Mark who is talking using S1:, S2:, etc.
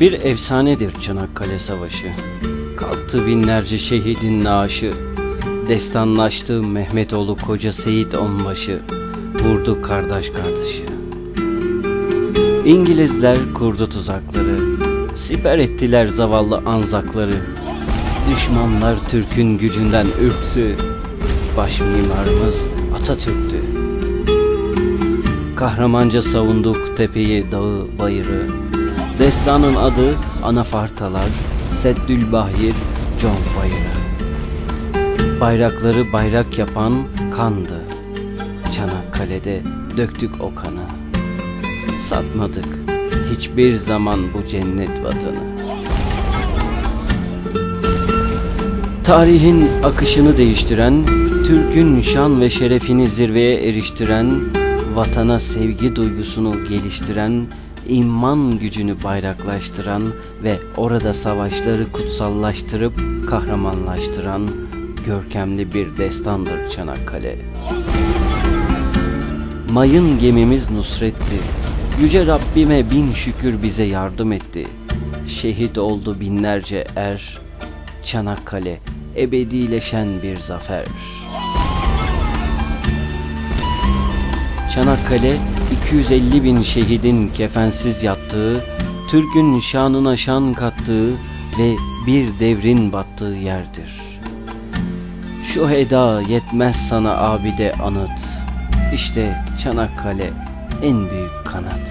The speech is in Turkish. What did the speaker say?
S1: Bir efsanedir Çanakkale Savaşı. Kalktı binlerce şehidin naaşı. Destanlaştı Mehmetoğlu koca Seyit Onbaşı. Vurdu kardeş kardeşi. İngilizler kurdu tuzakları. Siper ettiler zavallı anzakları. Düşmanlar Türk'ün gücünden ürktü. Baş mimarımız Atatürk'tü. Kahramanca savunduk tepeyi, dağı, bayırı. Destanın adı Anafartalar, Seddül Bahir, John Bayırı. Bayrakları bayrak yapan kandı. Çanakkale'de döktük o kanı. Satmadık hiçbir zaman bu cennet vatanı. Tarihin akışını değiştiren, Türk'ün şan ve şerefini zirveye eriştiren, vatana sevgi duygusunu geliştiren, iman gücünü bayraklaştıran ve orada savaşları kutsallaştırıp kahramanlaştıran görkemli bir destandır Çanakkale. Mayın gemimiz Nusret'ti. Yüce Rabbime bin şükür bize yardım etti. Şehit oldu binlerce er. Çanakkale ebedileşen bir zafer. Çanakkale 250 bin şehidin kefensiz yattığı, Türk'ün şanına şan kattığı ve bir devrin battığı yerdir. Şu eda yetmez sana abide anıt. İşte Çanakkale en büyük kanat.